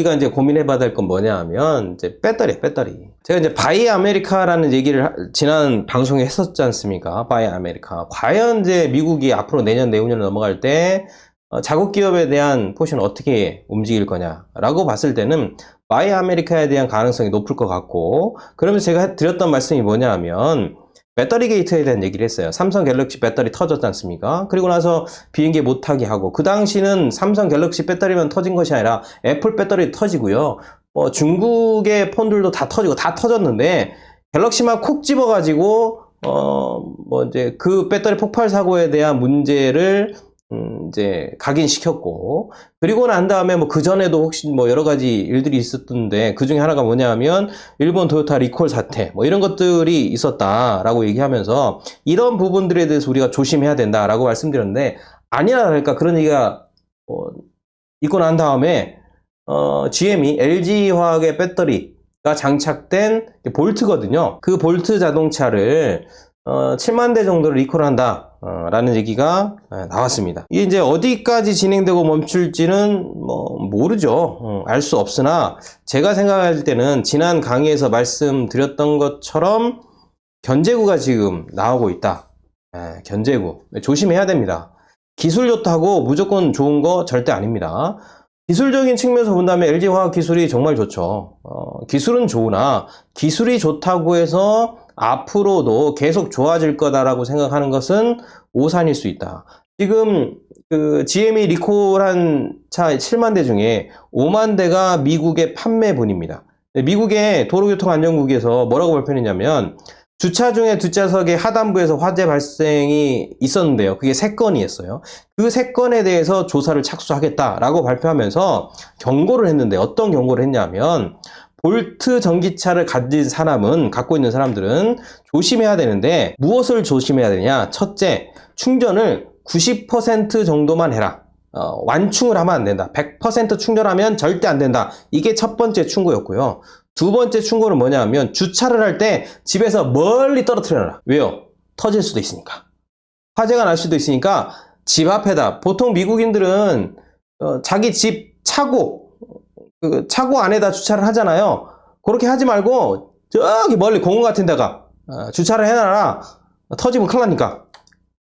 우리가 이제 고민해 봐야 될 건 뭐냐 하면 이제 배터리, 배터리. 제가 이제 바이 아메리카라는 얘기를 하- 지난 방송에 했었지 않습니까? 바이 아메리카. 과연 이제 미국이 앞으로 내년, 내후년을 넘어갈 때 어, 자국 기업에 대한 포션을 어떻게 움직일 거냐라고 봤을 때는 바이 아메리카에 대한 가능성이 높을 것 같고 그러면서 제가 드렸던 말씀이 뭐냐 하면 배터리 게이트에 대한 얘기를 했어요. 삼성 갤럭시 배터리 터졌지 않습니까? 그리고 나서 비행기 못 타게 하고 그 당시는 삼성 갤럭시 배터리만 터진 것이 아니라 애플 배터리 터지고요. 뭐 중국의 폰들도 다 터지고 다 터졌는데 갤럭시만 콕 집어가지고 어 뭐 이제 그 배터리 폭발 사고에 대한 문제를 음 이제 각인시켰고 그리고 난 다음에 뭐 그 전에도 혹시 뭐 여러 가지 일들이 있었던데 그 중에 하나가 뭐냐면 일본 토요타 리콜 사태 뭐 이런 것들이 있었다라고 얘기하면서 이런 부분들에 대해서 우리가 조심해야 된다라고 말씀드렸는데 아니라 다를까 그런 얘기가 어, 있고 난 다음에 어, GM이 LG 화학의 배터리가 장착된 볼트거든요. 그 볼트 자동차를 어, 7만 대 정도를 리콜한다. 어, 라는 얘기가 어, 나왔습니다. 이게 이제 어디까지 진행되고 멈출지는 뭐 모르죠. 알 수 없으나 제가 생각할 때는 지난 강의에서 말씀드렸던 것처럼 견제구가 지금 나오고 있다. 예, 견제구 조심해야 됩니다. 기술 좋다고 무조건 좋은 거 절대 아닙니다. 기술적인 측면에서 본다면 LG 화학 기술이 정말 좋죠. 어, 기술은 좋으나 기술이 좋다고 해서 앞으로도 계속 좋아질 거다라고 생각하는 것은 오산일 수 있다. 지금 그 GM이 리콜한 차 7만 대 중에 5만 대가 미국의 판매분입니다. 미국의 도로교통안전국에서 뭐라고 발표했냐면 주차 중에 뒷좌석의 하단부에서 화재 발생이 있었는데요. 그게 3건이었어요. 그 3건에 대해서 조사를 착수하겠다라고 발표하면서 경고를 했는데 어떤 경고를 했냐면 볼트 전기차를 가진 사람은 갖고 있는 사람들은 조심해야 되는데 무엇을 조심해야 되냐? 첫째, 충전을 90% 정도만 해라. 어, 완충을 하면 안 된다. 100% 충전하면 절대 안 된다. 이게 첫 번째 충고였고요. 두 번째 충고는 뭐냐 하면 주차를 할 때 집에서 멀리 떨어뜨려라. 왜요? 터질 수도 있으니까. 화재가 날 수도 있으니까 집 앞에다. 보통 미국인들은 어, 자기 집 차고 그 차고 안에다 주차를 하잖아요. 그렇게 하지 말고 저기 멀리 공원 같은 데가 어, 주차를 해놔라. 터지면 큰일 나니까.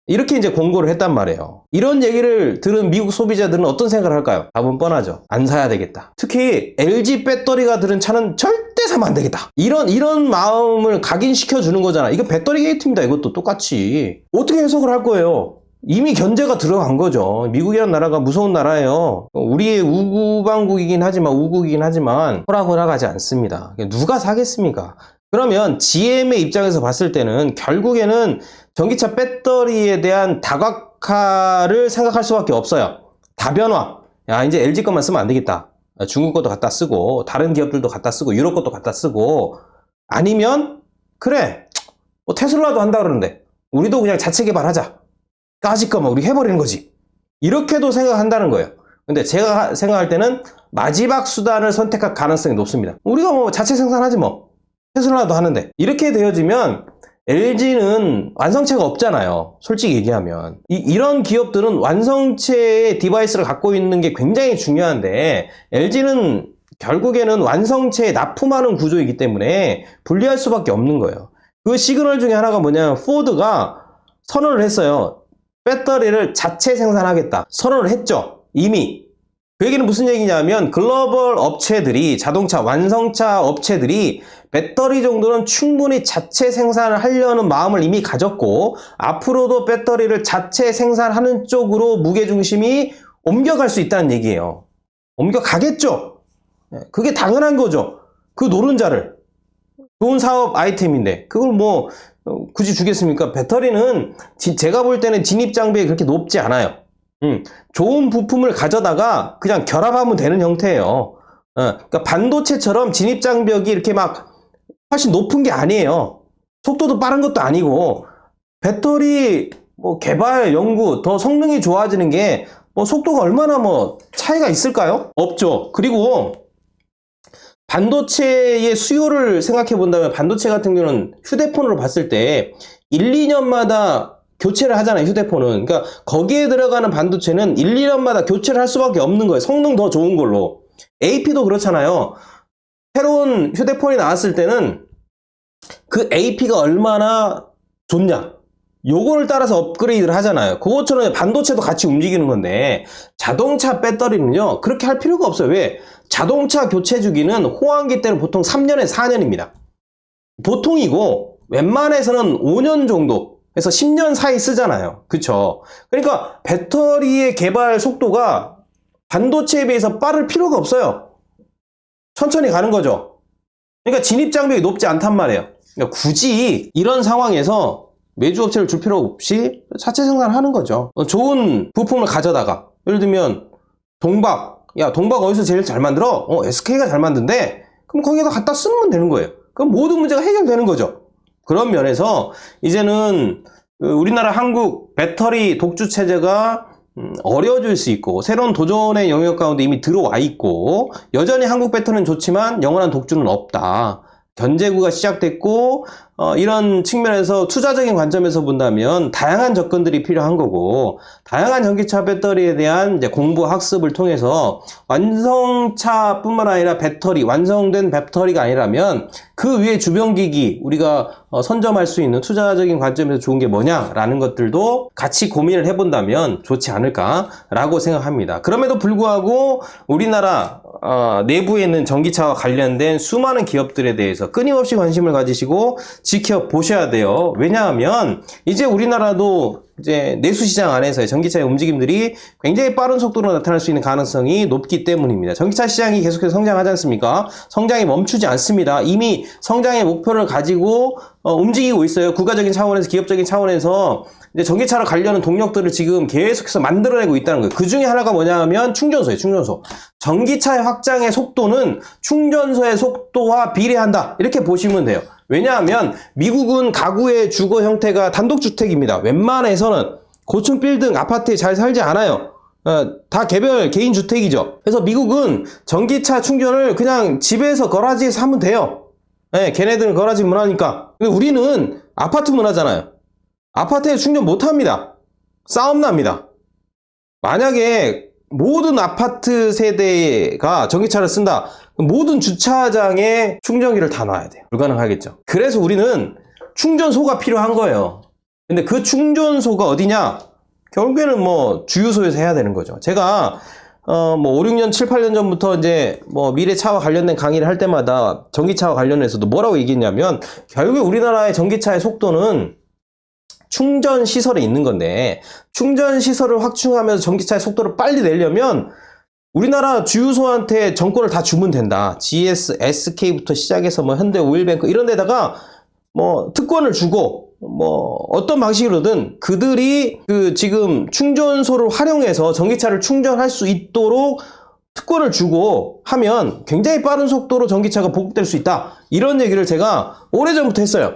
이렇게 이제 공고를 했단 말이에요. 이런 얘기를 들은 미국 소비자들은 어떤 생각을 할까요? 답은 뻔하죠. 안 사야 되겠다. 특히 LG 배터리가 들은 차는 절대 사면 안 되겠다. 이런 이런 마음을 각인시켜 주는 거잖아. 이거 배터리 게이트입니다. 이것도 똑같이. 어떻게 해석을 할 거예요? 이미 견제가 들어간 거죠. 미국이라는 나라가 무서운 나라예요. 우리의 우구방국이긴 하지만 우국이긴 하지만 호락호락하지 않습니다. 누가 사겠습니까? 그러면 GM의 입장에서 봤을 때는 결국에는 전기차 배터리에 대한 다각화를 생각할 수밖에 없어요. 다변화. 야, 이제 LG 것만 쓰면 안 되겠다. 중국 것도 갖다 쓰고, 다른 기업들도 갖다 쓰고, 유럽 것도 갖다 쓰고, 아니면, 그래, 뭐 테슬라도 한다 그러는데, 우리도 그냥 자체 개발하자. 까짓 거만 우리 해버리는 거지. 이렇게도 생각한다는 거예요. 근데 제가 생각할 때는 마지막 수단을 선택할 가능성이 높습니다. 우리가 뭐 자체 생산하지 뭐. 테슬라도 하는데. 이렇게 되어지면 LG는 완성체가 없잖아요. 솔직히 얘기하면. 이, 런 기업들은 완성체의 디바이스를 갖고 있는 게 굉장히 중요한데, LG는 결국에는 완성체에 납품하는 구조이기 때문에 분리할 수밖에 없는 거예요. 그 시그널 중에 하나가 뭐냐면, 포드가 선언을 했어요. 배터리를 자체 생산하겠다. 선언을 했죠. 이미. 그 얘기는 무슨 얘기냐면 글로벌 업체들이 자동차 완성차 업체들이 배터리 정도는 충분히 자체 생산을 하려는 마음을 이미 가졌고 앞으로도 배터리를 자체 생산하는 쪽으로 무게중심이 옮겨갈 수 있다는 얘기예요. 옮겨가겠죠. 예, 그게 당연한 거죠. 그 노른자를 좋은 사업 아이템인데 그걸 뭐 어, 굳이 주겠습니까? 배터리는 지- 제가 볼 때는 진입 장벽이 그렇게 높지 않아요. 음, 좋은 부품을 가져다가 그냥 결합하면 되는 형태예요. 어, 그러니까 반도체처럼 진입 장벽이 이렇게 막 훨씬 높은 게 아니에요. 속도도 빠른 것도 아니고 배터리 뭐 개발 연구 더 성능이 좋아지는 게 뭐 속도가 얼마나 뭐 차이가 있을까요? 없죠. 그리고 반도체의 수요를 생각해 본다면 반도체 같은 경우는 휴대폰으로 봤을 때 1, 2년마다 교체를 하잖아요, 휴대폰은. 그러니까 거기에 들어가는 반도체는 1, 2년마다 교체를 할 수밖에 없는 거예요. 성능 더 좋은 걸로. AP도 그렇잖아요. 새로운 휴대폰이 나왔을 때는 그 AP가 얼마나 좋냐. 요거를 따라서 업그레이드를 하잖아요. 그것처럼 반도체도 같이 움직이는 건데 자동차 배터리는요. 그렇게 할 필요가 없어요. 왜? 자동차 교체 주기는 호환기 때는 보통 3년에서 4년입니다. 보통이고 웬만해서는 5년 정도 해서 10년 사이 쓰잖아요. 그쵸? 그러니까 배터리의 개발 속도가 반도체에 비해서 빠를 필요가 없어요. 천천히 가는 거죠. 그러니까 진입 장벽이 높지 않단 말이에요. 그러니까 굳이 이런 상황에서 매주 업체를 줄 필요 없이 자체 생산을 하는 거죠. 어, 좋은 부품을 가져다가 예를 들면 동박, 야 동박 어디서 제일 잘 만들어? 어 SK가 잘 만든대. 그럼 거기에다 갖다 쓰면 되는 거예요. 그럼 모든 문제가 해결되는 거죠. 그런 면에서 이제는 그 우리나라 한국 배터리 독주 체제가 음, 어려워질 수 있고 새로운 도전의 영역 가운데 이미 들어와 있고 여전히 한국 배터리는 좋지만 영원한 독주는 없다. 견제구가 시작됐고 어, 이런 측면에서 투자적인 관점에서 본다면 다양한 접근들이 필요한 거고 다양한 전기차 배터리에 대한 공부 학습을 통해서 완성차뿐만 아니라 배터리 완성된 배터리가 아니라면 그 위에 주변 기기 우리가 어, 선점할 수 있는 투자적인 관점에서 좋은 게 뭐냐라는 것들도 같이 고민을 해본다면 좋지 않을까라고 생각합니다. 그럼에도 불구하고 우리나라 어, 내부에 있는 전기차와 관련된 수많은 기업들에 대해서 끊임없이 관심을 가지시고 지켜보셔야 돼요. 왜냐하면 이제 우리나라도 이제 내수 시장 안에서의 전기차의 움직임들이 굉장히 빠른 속도로 나타날 수 있는 가능성이 높기 때문입니다. 전기차 시장이 계속해서 성장하지 않습니까? 성장이 멈추지 않습니다. 이미 성장의 목표를 가지고 어, 움직이고 있어요. 국가적인 차원에서 기업적인 차원에서 이제 전기차를 가려는 동력들을 지금 계속해서 만들어내고 있다는 거예요. 그 중에 하나가 뭐냐 하면 충전소예요, 충전소. 전기차의 확장의 속도는 충전소의 속도와 비례한다. 이렇게 보시면 돼요. 왜냐하면 미국은 가구의 주거 형태가 단독주택입니다. 웬만해서는 고층 빌딩, 아파트에 잘 살지 않아요. 어, 다 개별 개인 주택이죠. 그래서 미국은 전기차 충전을 그냥 집에서 거라지에서 하면 돼요. 예, 걔네들은 거라지 문화니까. 근데 우리는 아파트 문화잖아요. 아파트에 충전 못 합니다. 싸움 납니다. 만약에 모든 아파트 세대가 전기차를 쓴다. 모든 주차장에 충전기를 다 놔야 돼요. 불가능하겠죠. 그래서 우리는 충전소가 필요한 거예요. 근데 그 충전소가 어디냐? 결국에는 뭐 주유소에서 해야 되는 거죠. 제가 어, 뭐 5, 6년, 7, 8년 전부터 이제 뭐 미래차와 관련된 강의를 할 때마다 전기차와 관련해서도 뭐라고 얘기했냐면 결국에 우리나라의 전기차의 속도는 충전 시설에 있는 건데 충전 시설을 확충하면서 전기차의 속도를 빨리 내려면 우리나라 주유소한테 정권을 다 주면 된다. GS, SK부터 시작해서 뭐 현대 오일뱅크 이런 데다가 뭐 특권을 주고 뭐 어떤 방식으로든 그들이 그 지금 충전소를 활용해서 전기차를 충전할 수 있도록 특권을 주고 하면 굉장히 빠른 속도로 전기차가 보급될 수 있다. 이런 얘기를 제가 오래전부터 했어요.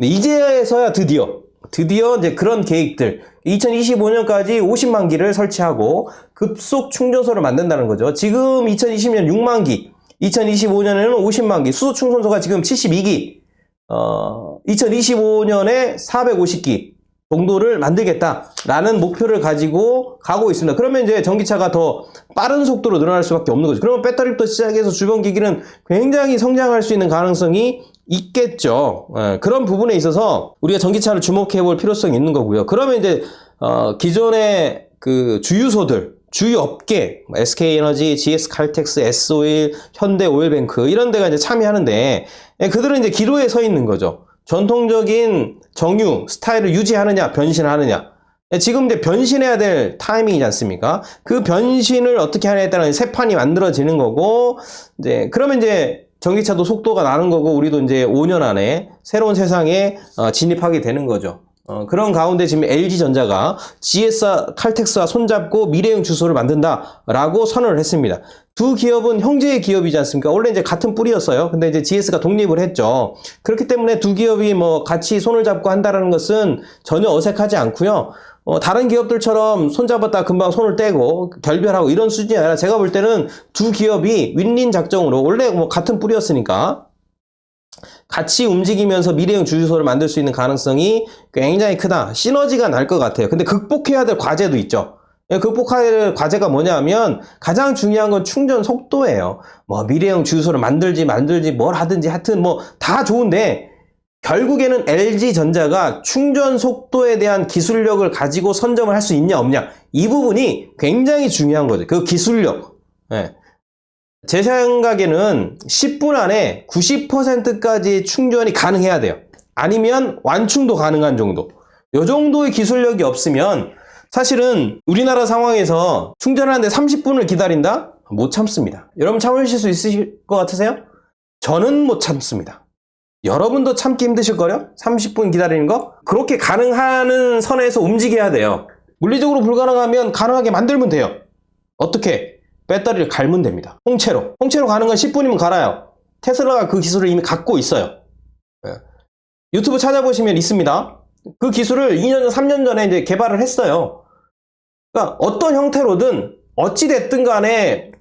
이제서야 드디어 드디어 이제 그런 계획들 2025년까지 50만 기를 설치하고 급속 충전소를 만든다는 거죠. 지금 2020년 6만 기, 2025년에는 50만 기, 수소 충전소가 지금 72기, 어, 2025년에 450기 정도를 만들겠다라는 목표를 가지고 가고 있습니다. 그러면 이제 전기차가 더 빠른 속도로 늘어날 수밖에 없는 거죠. 그러면 배터리부터 시작해서 주변 기기는 굉장히 성장할 수 있는 가능성이 있겠죠. 예, 그런 부분에 있어서 우리가 전기차를 주목해 볼 필요성이 있는 거고요. 그러면 이제 어, 기존의 그 주유소들 주유 업계 뭐 SK에너지, GS칼텍스, S오일, 현대 오일뱅크 이런 데가 이제 참여하는데 예, 그들은 이제 기로에 서 있는 거죠. 전통적인 정유 스타일을 유지하느냐 변신하느냐 예, 지금 이제 변신해야 될 타이밍이지 않습니까? 그 변신을 어떻게 하냐에 따라 새 판이 만들어지는 거고 이제 그러면 이제 전기차도 속도가 나는 거고 우리도 이제 5년 안에 새로운 세상에 어, 진입하게 되는 거죠. 어, 그런 가운데 지금 LG전자가 GS 칼텍스와 손잡고 미래형 주소를 만든다라고 선언을 했습니다. 두 기업은 형제의 기업이지 않습니까? 원래 이제 같은 뿌리였어요. 근데 이제 GS가 독립을 했죠. 그렇기 때문에 두 기업이 뭐 같이 손을 잡고 한다라는 것은 전혀 어색하지 않고요. 어, 다른 기업들처럼 손잡았다 금방 손을 떼고 결별하고 이런 수준이 아니라 제가 볼 때는 두 기업이 윈윈 작정으로 원래 뭐 같은 뿌리였으니까 같이 움직이면서 미래형 주유소를 만들 수 있는 가능성이 굉장히 크다. 시너지가 날 것 같아요. 근데 극복해야 될 과제도 있죠. 예, 극복할 과제가 뭐냐면 가장 중요한 건 충전 속도예요. 뭐 미래형 주유소를 만들지 만들지 뭘 하든지 하여튼 뭐 다 좋은데 결국에는 LG 전자가 충전 속도에 대한 기술력을 가지고 선점을 할 수 있냐 없냐 이 부분이 굉장히 중요한 거죠. 그 기술력. 예. 제 생각에는 10분 안에 90%까지 충전이 가능해야 돼요. 아니면 완충도 가능한 정도. 요 정도의 기술력이 없으면 사실은 우리나라 상황에서 충전하는데 30분을 기다린다? 못 참습니다. 여러분 참으실 수 있으실 것 같으세요? 저는 못 참습니다. 여러분도 참기 힘드실걸요? 30분 기다리는 거? 그렇게 가능한 선에서 움직여야 돼요. 물리적으로 불가능하면 가능하게 만들면 돼요. 어떻게? 배터리를 갈면 됩니다. 홍채로. 홍채로 가는 건 10분이면 갈아요. 테슬라가 그 기술을 이미 갖고 있어요. 예. 유튜브 찾아보시면 있습니다. 그 기술을 2년, 3년 전에 이제 개발을 했어요. 그러니까 어떤 형태로든 어찌됐든 간에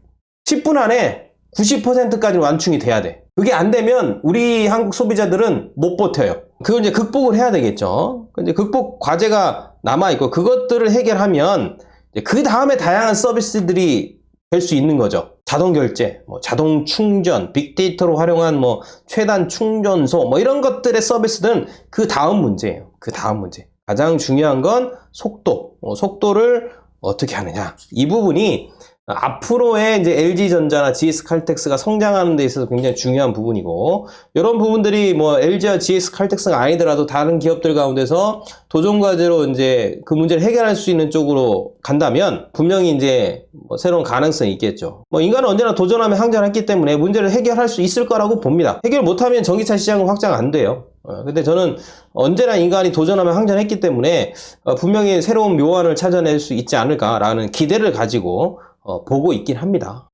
10분 안에 90%까지 완충이 돼야 돼. 그게 안 되면 우리 한국 소비자들은 못 버텨요. 그걸 이제 극복을 해야 되겠죠. 근데 극복 과제가 남아있고 그것들을 해결하면 그 다음에 다양한 서비스들이 될 수 있는 거죠. 자동 결제, 뭐 자동 충전, 빅데이터로 활용한 뭐 최단 충전소, 뭐 이런 것들의 서비스는 그 다음 문제예요. 그 다음 문제. 가장 중요한 건 속도, 어, 속도를 어떻게 하느냐. 이 부분이 앞으로의 이제 LG전자나 GS칼텍스가 성장하는 데 있어서 굉장히 중요한 부분이고, 이런 부분들이 뭐 LG와 GS칼텍스가 아니더라도 다른 기업들 가운데서 도전 과제로 이제 그 문제를 해결할 수 있는 쪽으로 간다면 분명히 이제 뭐 새로운 가능성이 있겠죠. 뭐 인간은 언제나 도전하며 항전했기 때문에 문제를 해결할 수 있을 거라고 봅니다. 해결 못하면 전기차 시장은 확장 안 돼요. 어, 근데 저는 언제나 인간이 도전하며 항전했기 때문에 어, 분명히 새로운 묘안을 찾아낼 수 있지 않을까라는 기대를 가지고 어, 보고 있긴 합니다.